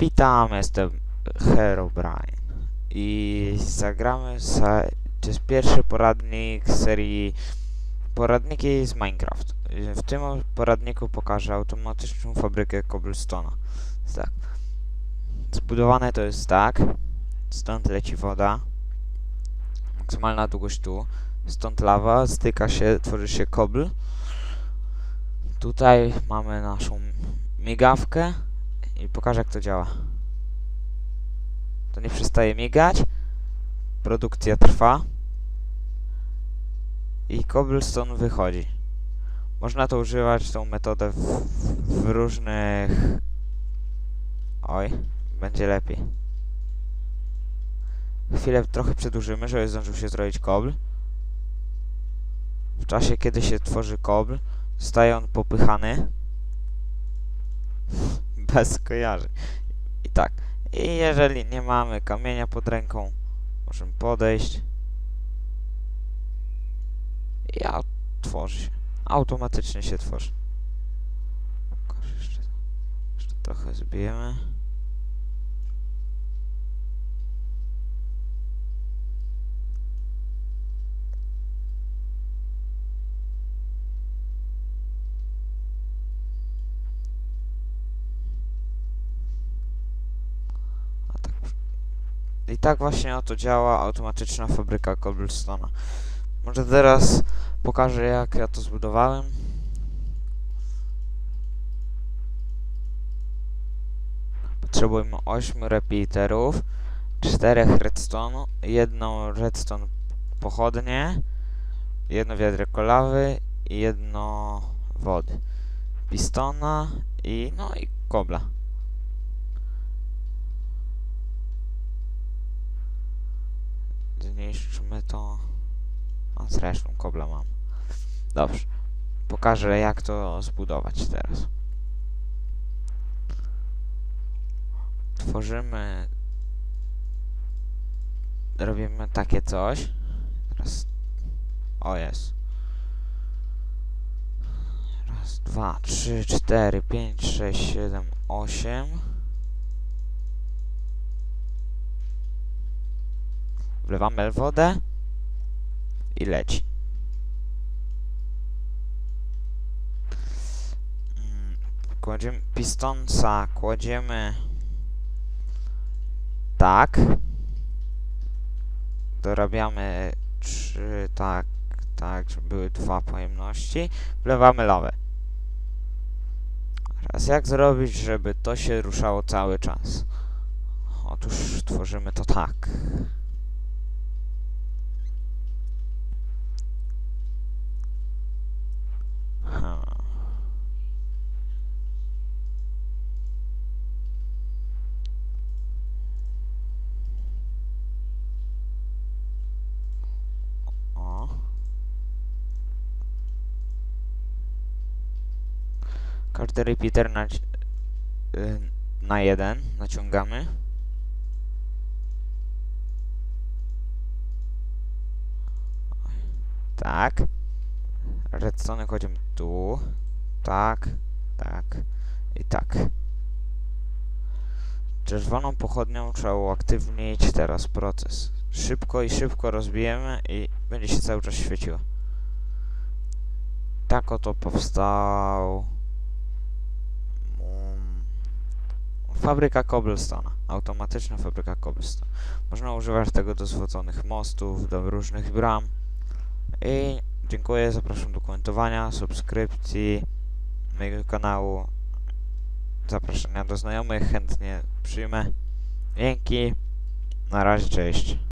Witam, jestem Herobrine i zagramy to jest pierwszy poradnik serii Poradniki z Minecraft. W tym poradniku pokażę automatyczną fabrykę cobblestone'a. Tak. Zbudowane to jest tak. Stąd leci woda. Maksymalna długość tu. Stąd lawa, styka się, tworzy się cobble. Tutaj mamy naszą migawkę i pokażę jak to działa. To nie przestaje migać. Produkcja trwa. I cobblestone wychodzi. Można to używać, tą metodę w, w różnych... Oj, będzie lepiej. Chwilę trochę przedłużymy, żeby zdążył się zrobić kobl. W czasie, kiedy się tworzy kobl, zostaje on popychany bez skojarzeń. I tak. I jeżeli nie mamy kamienia pod ręką, możemy podejść i tworzy się. Automatycznie się tworzy. Jeszcze, jeszcze trochę zbijemy. I tak właśnie oto działa automatyczna fabryka cobblestone'a. Może teraz pokażę jak ja to zbudowałem. Potrzebujemy 8 repeaterów, 4 redstone, jedną redstone pochodnie, jedno wiadro lawy i jedno wody. Pistona i no i kobla. Zniszczmy to. A zresztą kobla mam. Dobrze. Pokażę jak to zbudować teraz. Tworzymy... Robimy takie coś. Teraz... O jest. Raz, dwa, trzy, cztery, pięć, sześć, siedem, osiem. Wlewamy wodę i leci. Mm, Kładziemy pistonca, kładziemy tak. Dorabiamy trzy, tak, tak, żeby były dwa pojemności. Wlewamy lawę. Teraz jak zrobić, żeby to się ruszało cały czas? Otóż tworzymy to tak. Każdy repeater na, y, na jeden naciągamy. Tak. Redstone kładziemy tu. Tak, tak i tak. Czerwoną pochodnią trzeba uaktywnić teraz proces. Szybko i szybko rozbijemy i będzie się cały czas świeciło. Tak oto powstał fabryka cobblestone. Automatyczna fabryka cobblestone. Można używać tego do zwodzonych mostów, do różnych bram. I dziękuję, zapraszam do komentowania, subskrypcji mojego kanału, zapraszania do znajomych, chętnie przyjmę. Dzięki, na razie, cześć.